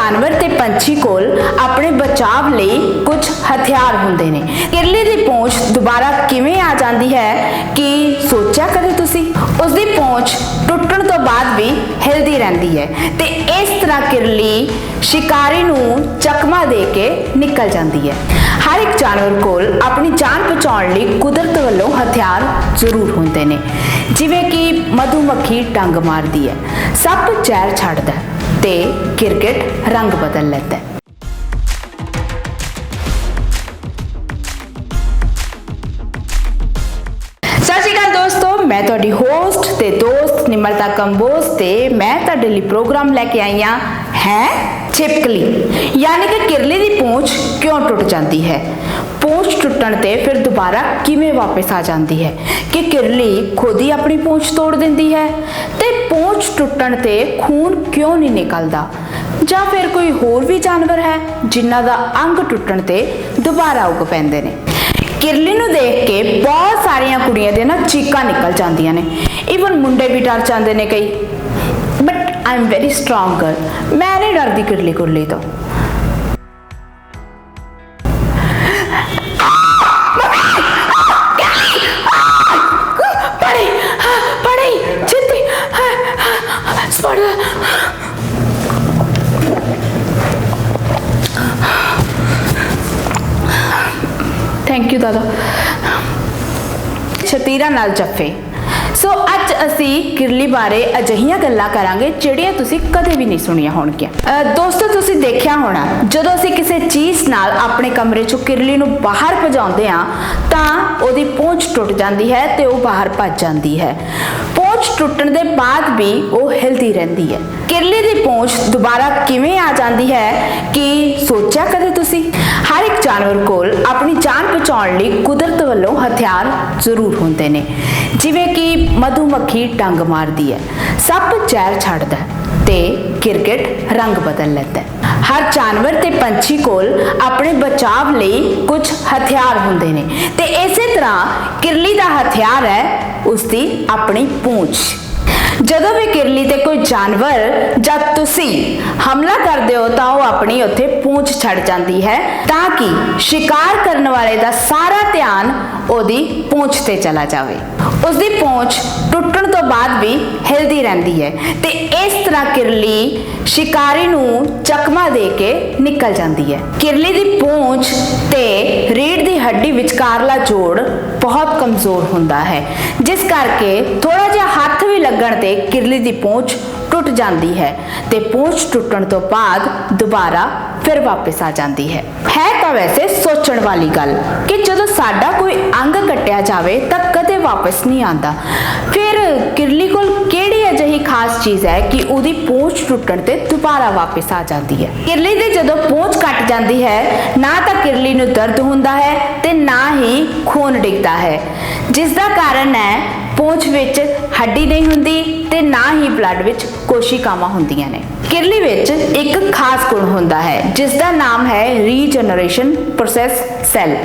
ਜਾਨਵਰ ਤੇ ਪੰਛੀ ਕੋਲ ਆਪਣੇ ਬਚਾਵ ਲਈ ਕੁਝ ਹਥਿਆਰ ਹੁੰਦੇ ਨੇ। ਕਿਰਲੀ ਦੀ ਪੂੰਛ ਦੁਬਾਰਾ ਕਿਵੇਂ ਆ ਜਾਂਦੀ ਹੈ, ਕਿ ਸੋਚਿਆ ਕਦੇ ਤੁਸੀਂ? ਉਸ ਦੀ ਪੂੰਛ ਟੁੱਟਣ ਤੋਂ ਬਾਅਦ ਵੀ ਹਿਲਦੀ ਰਹਿੰਦੀ ਹੈ ਤੇ ਇਸ ਤਰ੍ਹਾਂ ਕਿਰਲੀ ਸ਼ਿਕਾਰੀ ਨੂੰ ਚਕਮਾ ਦੇ ਕੇ ਨਿਕਲ ਜਾਂਦੀ ਹੈ। ਹਰ ਇੱਕ ਜਾਨਵਰ ਕੋਲ ਆਪਣੀ ਜਾਨ ਬਚਾਉਣ ਲਈ ਕੁਦਰਤ ਵੱਲੋਂ ਹਥਿਆਰ ਜ਼ਰੂਰ ਹੁੰਦੇ ਨੇ। ਜਿਵੇਂ ਕਿ ਮਧੂਮੱਖੀ ਡੰਗ ਮਾਰਦੀ ਹੈ। ਸੱਪ ਜ਼ਹਿਰ ਛੱਡਦਾ ਹੈ। ਤੇ ਕ੍ਰਿਕਟ ਰੰਗ ਬਦਲ ਲੈਂਦਾ ਹੈ। ਸਤਿ ਸ਼੍ਰੀ ਅਕਾਲ ਦੋਸਤੋ, ਮੈਂ ਤੁਹਾਡੀ ਹੋਸਟ ਤੇ ਦੋਸਤ ਨਿਮਰਤਾ ਕੰਬੋਜ ਤੇ ਮੈਂ ਤੁਹਾਡੇ ਲਈ ਪ੍ਰੋਗਰਾਮ ਲੈ ਕੇ ਆਈ ਹਾਂ, ਹੈ ਛਿਪਕਲੀ। ਯਾਨੀ ਕਿ ਕਿਰਲੀ ਦੀ ਪੂੰਛ ਕਿਉਂ ਟੁੱਟ ਜਾਂਦੀ ਹੈ? ਪੂੰਛ ਟੁੱਟਣ ਤੇ ਫਿਰ ਦੁਬਾਰਾ ਕਿਵੇਂ ਵਾਪਸ ਆ ਜਾਂਦੀ ਹੈ? ਕਿ ਕਿਰਲੀ ਖੁਦ ਹੀ ਆਪਣੀ ਪੂੰਛ ਤੋੜ ਦਿੰਦੀ ਹੈ? ਤੇ ਪੂੰਛ ਟੁੱਟਣ ਤੇ ਖੂਨ ਕਿਉਂ ਨਹੀਂ ਨਿਕਲਦਾ? ਜਾਂ ਫਿਰ ਕੋਈ ਹੋਰ ਵੀ ਜਾਨਵਰ ਹੈ ਜਿਨ੍ਹਾਂ ਦਾ ਅੰਗ ਟੁੱਟਣ ਤੇ ਦੁਬਾਰਾ ਉੱਗ ਪੈਂਦੇ ਨੇ? ਕਿਰਲੀ ਨੂੰ ਦੇਖ ਕੇ ਬਹੁਤ ਸਾਰੀਆਂ ਕੁੜੀਆਂ ਦੇ ਨਾ ਚੀਕਾਂ ਨਿਕਲ ਜਾਂਦੀਆਂ ਨੇ। ਇਵਨ ਮੁੰਡੇ ਵੀ ਡਰ ਜਾਂਦੇ ਨੇ ਕਈ। But I am very strong girl ਮੈਂ ਨਹੀਂ ਡਰਦੀ ਕਿਰਲੀ ਕੁਰਲੀ ਤੋਂ। ਦਾਦਾ ਸ਼ਤੀਰਾ ਨਾਲ ਜੱਫੇ। ਸੋ ਅੱਜ ਅਸੀਂ ਕਿਰਲੀ ਬਾਰੇ ਅਜਿਹੀਆਂ ਗੱਲਾਂ ਕਰਾਂਗੇ, ਜਿਹੜੀਆਂ ਤੁਸੀਂ ਕਦੇ ਵੀ ਨਹੀਂ ਸੁਣੀਆਂ ਹੋਣਗੀਆਂ। ਦੋਸਤੋ, ਤੁਸੀਂ ਦੇਖਿਆ ਹੋਣਾ, ਜਦੋਂ ਅਸੀਂ ਕਿਸੇ ਚੀਜ਼ ਨਾਲ ਆਪਣੇ ਕਮਰੇ ਚੋਂ ਕਿਰਲੀ ਨੂੰ ਬਾਹਰ ਭਜਾਉਂਦੇ ਆ ਤਾਂ ਉਹਦੀ ਪੂੰਛ ਟੁੱਟ ਜਾਂਦੀ ਹੈ ਤੇ ਉਹ ਬਾਹਰ ਭੱਜ ਜਾਂਦੀ ਹੈ। ਪਹੁੰਚ ਟੁੱਟਣ ਦੇ ਬਾਅਦ ਵੀ ਉਹ ਹਿਲਦੀ ਰਹਿੰਦੀ ਹੈ। ਕਿਰਲੀ ਦੀ ਪਹੁੰਚ ਦੁਬਾਰਾ ਕਿਵੇਂ ਆ ਜਾਂਦੀ ਹੈ, ਕਿ ਸੋਚਿਆ ਕਦੇ ਤੁਸੀਂ? ਹਰ ਇੱਕ ਜਾਨਵਰ ਕੋਲ ਆਪਣੀ ਬਚਾਉਣ ਲਈ ਕੁਦਰਤ ਵੱਲੋਂ ਹਥਿਆਰ ਜ਼ਰੂਰ ਹੁੰਦੇ ਨੇ। ਜਿਵੇਂ ਕਿ ਮਧੂਮੱਖੀ ਡੰਗ ਮਾਰਦੀ ਹੈ। ਸੱਪ ਜ਼ਹਿਰ ਛੱਡਦਾ ਤੇ ਕ੍ਰਿਕਟ ਰੰਗ ਬਦਲ ਲੈਂਦਾ ਹੈ। ਹਰ ਜਾਨਵਰ ਤੇ ਪੰਛੀ ਕੋਲ ਆਪਣੇ ਬਚਾਵ ਲਈ ਕੁਝ ਹਥਿਆਰ ਹੁੰਦੇ ਨੇ। ਤੇ ਇਸੇ ਤਰ੍ਹਾਂ ਕਿਰਲੀ ਦਾ ਹਥਿਆਰ ਹੈ, ਉਸਦੀ ਆਪਣੀ ਪੂੰਛ। ਜਦੋਂ ਵੀ ਕਿਰਲੀ ਤੇ ਕੋਈ ਜਾਨਵਰ ਜਾਂ ਤੁਸੀਂ ਹਮਲਾ ਕਰਦੇ ਹੋ ਤਾਂ ਉਹ ਆਪਣੀ ਉੱਥੇ ਪੂੰਛ ਛੱਡ ਜਾਂਦੀ ਹੈ ਤਾਂ ਕਿ ਸ਼ਿਕਾਰ ਕਰਨ ਵਾਲੇ ਦਾ ਸਾਰਾ ਧਿਆਨ ਉਹਦੀ ਪੂੰਛ ਤੇ ਚਲਾ ਜਾਵੇ। ਉਸਦੀ ਪੂੰਛ ਟੁੱਟਣ ਤੋਂ ਬਾਅਦ ਵੀ ਹਿਲਦੀ ਰਹਿੰਦੀ ਹੈ ਤੇ ਇਸ ਤਰ੍ਹਾਂ ਕਿਰਲੀ ਸ਼ਿਕਾਰੀ ਨੂੰ ਚਕਮਾ ਦੇ ਕੇ ਨਿਕਲ ਜਾਂਦੀ ਹੈ। ਕਿਰਲੀ ਦੀ ਪੂੰਛ ਤੇ ਰੀੜ ਦੀ ਹੱਡੀ ਵਿਚਕਾਰਲਾ ਜੋੜ ਬਹੁਤ ਕਮਜ਼ੋਰ ਹੁੰਦਾ ਹੈ। ਜਿਸ ਕਰਕੇ ਥੋੜਾ ਜਿਹਾ ਹੱਥ ਵੀ ਲੱਗਣ ਤੇ ਕਿਰਲੀ ਦੀ ਪਹੁੰਚ ਟੁੱਟ ਜਾਂਦੀ ਹੈ ਤੇ ਪਹੁੰਚ ਟੁੱਟਣ ਤੋਂ ਬਾਅਦ ਦੁਬਾਰਾ ਫਿਰ ਵਾਪਸ ਆ ਜਾਂਦੀ ਹੈ। ਹੈ ਤਾਂ ਵੈਸੇ ਸੋਚਣ ਵਾਲੀ ਗੱਲ ਕਿ ਜਦੋਂ ਸਾਡਾ ਕੋਈ ਅੰਗ ਕੱਟਿਆ ਜਾਵੇ ਤਾਂ ਕਦੇ ਵਾਪਸ ਨਹੀਂ ਆਂਦਾ ਫਿਰ ਕਿਰਲੀ ਕੋਲ ਕਿਹੜੀ ਅਜਿਹੀ ਖਾਸ ਚੀਜ਼ ਹੈ ਕਿ ਉਹਦੀ ਪੂੰਛ ਟੁੱਟਣ ਤੇ ਦੁਬਾਰਾ ਵਾਪਸ ਆ ਜਾਂਦੀ ਹੈ? ਕਿਰਲੀ ਦੇ ਜਦੋਂ ਪਹੁੰਚ ਕੱਟ ਜਾਂਦੀ ਹੈ, ਨਾ ਤਾਂ ਕਿਰਲੀ ਨੂੰ ਦਰਦ ਹੁੰਦਾ ਹੈ ਤੇ ਨਾ ਹੀ ਖੂਨ ਡਿੱਗਦਾ ਹੈ। ਜਿਸ ਦਾ ਕਾਰਨ ਹੈ ਪੂੰਛ ਵਿੱਚ ਹੱਡੀ ਨਹੀਂ ਹੁੰਦੀ ਤੇ ਨਾ ਹੀ ਬਲੱਡ ਵਿੱਚ ਕੋਸ਼ਿਕਾਵਾਂ ਹੁੰਦੀਆਂ ਨੇ। ਕਿਰਲੀ ਵਿੱਚ ਇੱਕ ਖਾਸ ਗੁਣ ਹੁੰਦਾ ਹੈ ਜਿਸ ਦਾ ਨਾਮ ਹੈ ਰੀਜਨਰੇਸ਼ਨ ਪ੍ਰੋਸੈਸ ਸੈੱਲ।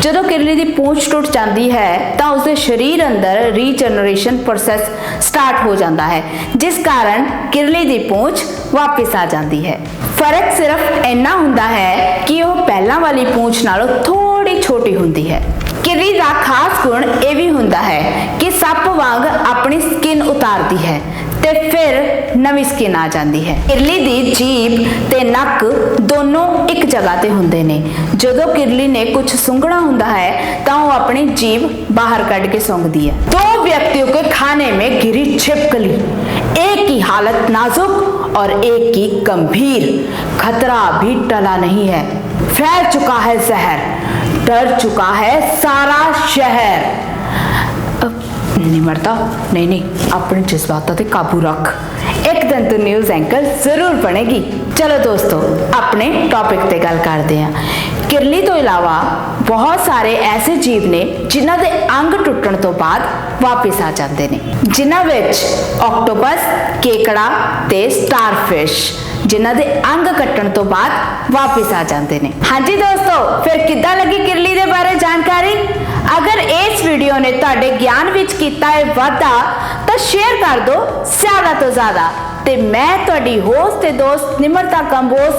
ਜਦੋਂ ਕਿਰਲੀ ਦੀ ਪੂੰਛ ਟੁੱਟ ਜਾਂਦੀ ਹੈ, ਤਾਂ ਉਸਦੇ ਸਰੀਰ ਅੰਦਰ ਰੀਜਨਰੇਸ਼ਨ ਪ੍ਰੋਸੈਸ ਸਟਾਰਟ ਹੋ ਜਾਂਦਾ ਹੈ, ਜਿਸ ਕਾਰਨ ਕਿਰਲੀ ਦੀ ਪੂੰਛ ਵਾਪਸ ਆ ਜਾਂਦੀ ਹੈ। ਫ਼ਰਕ ਸਿਰਫ ਇੰਨਾ ਹੁੰਦਾ ਹੈ ਕਿ ਉਹ ਪਹਿਲਾਂ ਵਾਲੀ ਪੂੰਛ ਨਾਲੋਂ ਥੋੜੀ ਛੋਟੀ ਹੁੰਦੀ ਹੈ। किली का खास गुण यह भी होंगे है कि सप्प वाग अपनी स्किन उतारती है ते फिर नवी स्किन आ जाती है किरली की जीभ ते नक दोनों एक जगह पर होंगे ने जो किरली ने कुछ सूंघना होंगे है तो वह अपनी जीव बाहर क्ड के सूंघती है दो व्यक्तियों के खाने में गिरी छिपकली एक की हालत नाजुक और एक की गंभीर खतरा भी टला नहीं है फैल चुका है जहर डर चुका है सारा शहर ਅਹ, ਨਿਮਰਤਾ ਨਹੀਂ ਨਹੀਂ ਆਪਣੇ ਜਜ਼ਬਾਤਾਂ ਤੇ ਕਾਬੂ ਰੱਖ ਇੱਕ ਦਿਨ ਤੂੰ ਨਿਊਜ਼ ਐਂਕਰ ਜ਼ਰੂਰ ਬਣੇਗੀ ਚਲੋ ਦੋਸਤੋ ਆਪਣੇ ਟੌਪਿਕ ਤੇ ਗੱਲ ਕਰਦੇ ਹਾਂ ਕਿਰਲੀ ਤੋਂ ਇਲਾਵਾ ਬਹੁਤ ਸਾਰੇ ਐਸੇ ਜੀਵ ਨੇ ਜਿਨ੍ਹਾਂ ਦੇ ਅੰਗ ਟੁੱਟਣ ਤੋਂ ਬਾਅਦ ਵਾਪਸ ਆ ਜਾਂਦੇ ਨੇ ਜਿਨ੍ਹਾਂ ਵਿੱਚ ਆਕਟੋਪਸ ਕੇਕੜਾ ਤੇ ਸਟਾਰਫਿਸ਼ ਜਿਨ੍ਹਾਂ ਦੇ ਅੰਗ ਕੱਟਣ ਤੋਂ ਬਾਅਦ ਵਾਪਸ ਆ ਜਾਂਦੇ ਨੇ। ਹਾਂਜੀ ਦੋਸਤੋ, ਫਿਰ ਕਿੱਦਾਂ ਲੱਗੀ ਕਿਰਲੀ ਦੇ ਬਾਰੇ ਜਾਣਕਾਰੀ? ਅਗਰ ਇਸ ਵੀਡੀਓ ਨੇ ਤੁਹਾਡੇ ਗਿਆਨ ਵਿੱਚ ਕੀਤਾ ਹੈ ਵਾਧਾ, ਤਾਂ ਸ਼ੇਅਰ ਕਰ ਦਿਓ ਜ਼ਿਆਦਾ ਤੋਂ ਜ਼ਿਆਦਾ। ਤੇ ਮੈਂ ਤੁਹਾਡੀ ਹੋਸਟ ਤੇ ਦੋਸਤ ਨਿਮਰਤਾ ਕੰਬੋਸ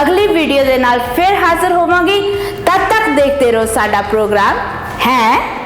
ਅਗਲੀ ਵੀਡੀਓ ਦੇ ਨਾਲ ਫਿਰ ਹਾਜ਼ਰ ਹੋਵਾਂਗੀ। ਤਦ ਤੱਕ ਦੇਖਦੇ ਰਹੋ ਸਾਡਾ ਪ੍ਰੋਗਰਾਮ, ਹੈ?